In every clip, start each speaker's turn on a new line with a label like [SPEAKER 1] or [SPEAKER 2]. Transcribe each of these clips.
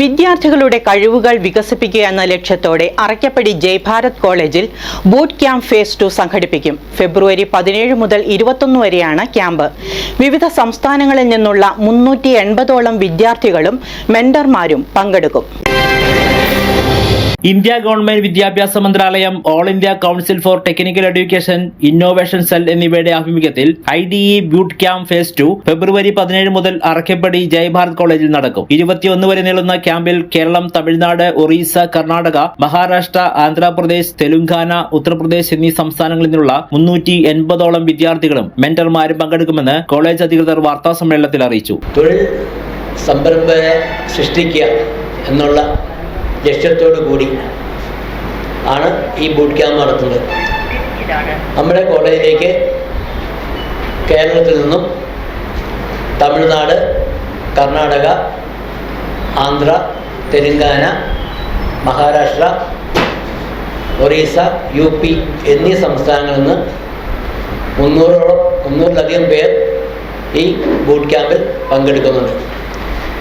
[SPEAKER 1] വിദ്യാർത്ഥികളുടെ കഴിവുകൾ വികസിപ്പിക്കുക എന്ന ലക്ഷ്യത്തോടെ അറയ്ക്കപ്പടി ജയ്ഭാരത് കോളേജിൽ ബൂട്ട് ക്യാമ്പ് ഫേസ് ടു സംഘടിപ്പിക്കും. ഫെബ്രുവരി പതിനേഴ് മുതൽ ഇരുപത്തൊന്ന് വരെയാണ് ക്യാമ്പ്. വിവിധ സംസ്ഥാനങ്ങളിൽ നിന്നുള്ള മുന്നൂറ്റി എൺപതോളം വിദ്യാർത്ഥികളും മെന്റർമാരും പങ്കെടുക്കും.
[SPEAKER 2] ഇന്ത്യ ഗവൺമെന്റ് വിദ്യാഭ്യാസ മന്ത്രാലയം all India council for technical education innovation cell എന്നിവയുടെ ആഭിമുഖ്യത്തിൽ I D E boot camp phase two February പതിനേഴ് മുതൽ അറക്കപ്പടി ജയ് ഭാരത് കോളേജിൽ നടക്കും. ഇരുപത്തിയൊന്ന് വരെ നീളുന്ന ക്യാമ്പിൽ കേരളം തമിഴ്നാട് ഒറീസ കർണാടക മഹാരാഷ്ട്ര ആന്ധ്രാപ്രദേശ് തെലുങ്കാന ഉത്തർപ്രദേശ് എന്നീ സംസ്ഥാനങ്ങളിൽ നിന്നുള്ള മുന്നൂറ്റി എൺപതോളം വിദ്യാർത്ഥികളും മെന്റർമാരും പങ്കെടുക്കുമെന്ന് കോളേജ് അധികൃതർ വാർത്താ സമ്മേളനത്തിൽ അറിയിച്ചു.
[SPEAKER 3] തൊഴിൽ സംരംഭകരെ സൃഷ്ടിക്കുക എന്നുള്ള ലക്ഷ്യത്തോടു കൂടി ആണ് ഈ ബൂട്ട് ക്യാമ്പ് നടത്തുന്നത്. നമ്മുടെ കോളേജിലേക്ക് കേരളത്തിൽ നിന്നും തമിഴ്നാട് കർണാടക ആന്ധ്ര തെലുങ്കാന മഹാരാഷ്ട്ര ഒറീസ യു പി എന്നീ സംസ്ഥാനങ്ങളിൽ നിന്ന് മുന്നൂറോളം മുന്നൂറിലധികം പേർ ഈ ബൂട്ട് ക്യാമ്പിൽ പങ്കെടുക്കുന്നുണ്ട്.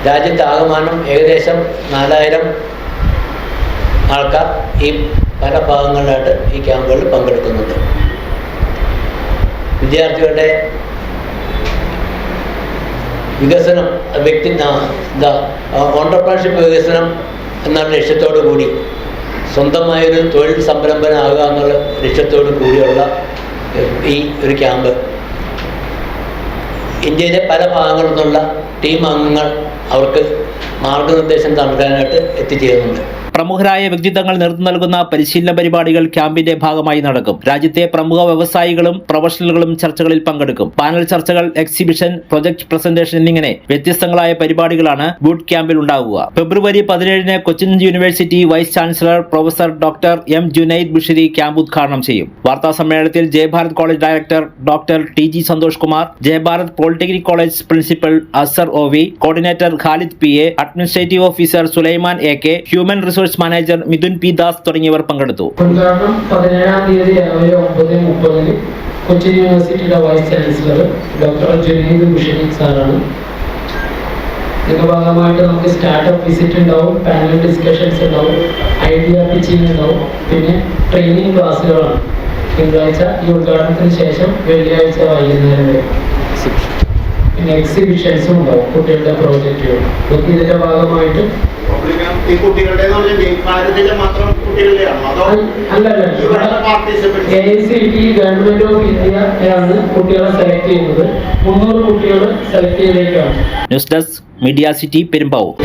[SPEAKER 3] രാജ്യത്താകമാനം ഏകദേശം നാലായിരം ആൾക്കാർ ഈ പല ഭാഗങ്ങളിലായിട്ട് ഈ ക്യാമ്പുകളിൽ പങ്കെടുക്കുന്നുണ്ട്. വിദ്യാർത്ഥികളുടെ വികസനം വ്യക്തി എന്താ ഓണ്ടർപ്രണർഷിപ്പ് വികസനം എന്ന ലക്ഷ്യത്തോടു കൂടി. സ്വന്തമായൊരു തൊഴിൽ സംരംഭനാകുക എന്നുള്ള ലക്ഷ്യത്തോടു കൂടിയുള്ള ഈ ഒരു ക്യാമ്പ്. ഇന്ത്യയിലെ പല ഭാഗങ്ങളിൽ നിന്നുള്ള ടീം അംഗങ്ങൾ അവർക്ക് മാർഗനിർദ്ദേശം നൽകാനായിട്ട് എത്തിച്ചേരുന്നുണ്ട്.
[SPEAKER 2] പ്രമുഖരായ വ്യക്തിത്വങ്ങൾ നേതൃത്വം നൽകുന്ന പരിശീലന പരിപാടികൾ ക്യാമ്പിന്റെ ഭാഗമായി നടക്കും. രാജ്യത്തെ പ്രമുഖ വ്യവസായികളും പ്രൊഫഷണലുകളും ചർച്ചകളിൽ പങ്കെടുക്കും. പാനൽ ചർച്ചകൾ എക്സിബിഷൻ പ്രൊജക്ട് പ്രസന്റേഷൻ എന്നിങ്ങനെ വ്യത്യസ്തങ്ങളായ പരിപാടികളാണ് ബൂട്ട് ക്യാമ്പിൽ ഉണ്ടാവുക. ഫെബ്രുവരി പതിനേഴിന് Cochin university vice chancellor professor doctor M Junaid Bushari camp ഉദ്ഘാടനം ചെയ്യും. വാർത്താ സമ്മേളനത്തിൽ Jayabharath college director doctor T G Santhosh Kumar Jayabharath polytechnic college principal Azar O coordinator Khalid P A administrative officer Sulaiman A K human resource manager Mithun P Das തുടങ്ങിയവർ പങ്കെടുത്തു.
[SPEAKER 4] ഉദ്ഘാടനം പതിനേഴാം തീയതി രാവിലെ ഒമ്പത് മുപ്പതിന് കൊച്ചിൻ യൂണിവേഴ്സിറ്റിയുടെ vice chancellor doctor Junaid Bushari സാറാണ്. ഇതിന്റെ ഭാഗമായിട്ട് നമുക്ക് സ്റ്റാർട്ടപ്പ് വിസിറ്റ് ഉണ്ടാവും പാനൽ ഡിസ്കഷൻസ് ഉണ്ടാവും ഐഡിയ പിച്ചിങ് ഉണ്ടാവും പിന്നെ ട്രെയിനിങ് ക്ലാസ്സുകളാണ് തിങ്കളാഴ്ച ഈ ഉദ്ഘാടനത്തിന് ശേഷം വെള്ളിയാഴ്ച വൈകുന്നേരം വരെ. പിന്നെ എക്സിബിഷൻസും ഉണ്ടാവും. കുട്ടികളുടെ പ്രോജക്റ്റുകൾ ഇതൊക്കെ ഇതിന്റെ ഭാഗമായിട്ട് ഗവൺമെന്റ് ഓഫ് ഇന്ത്യ ആണ് കുട്ടികളെ സെലക്ട് ചെയ്യുന്നത്. മുന്നൂറ് കുട്ടികളെ select ചെയ്തേക്കാണ്.
[SPEAKER 2] News desk media city Perumbavoor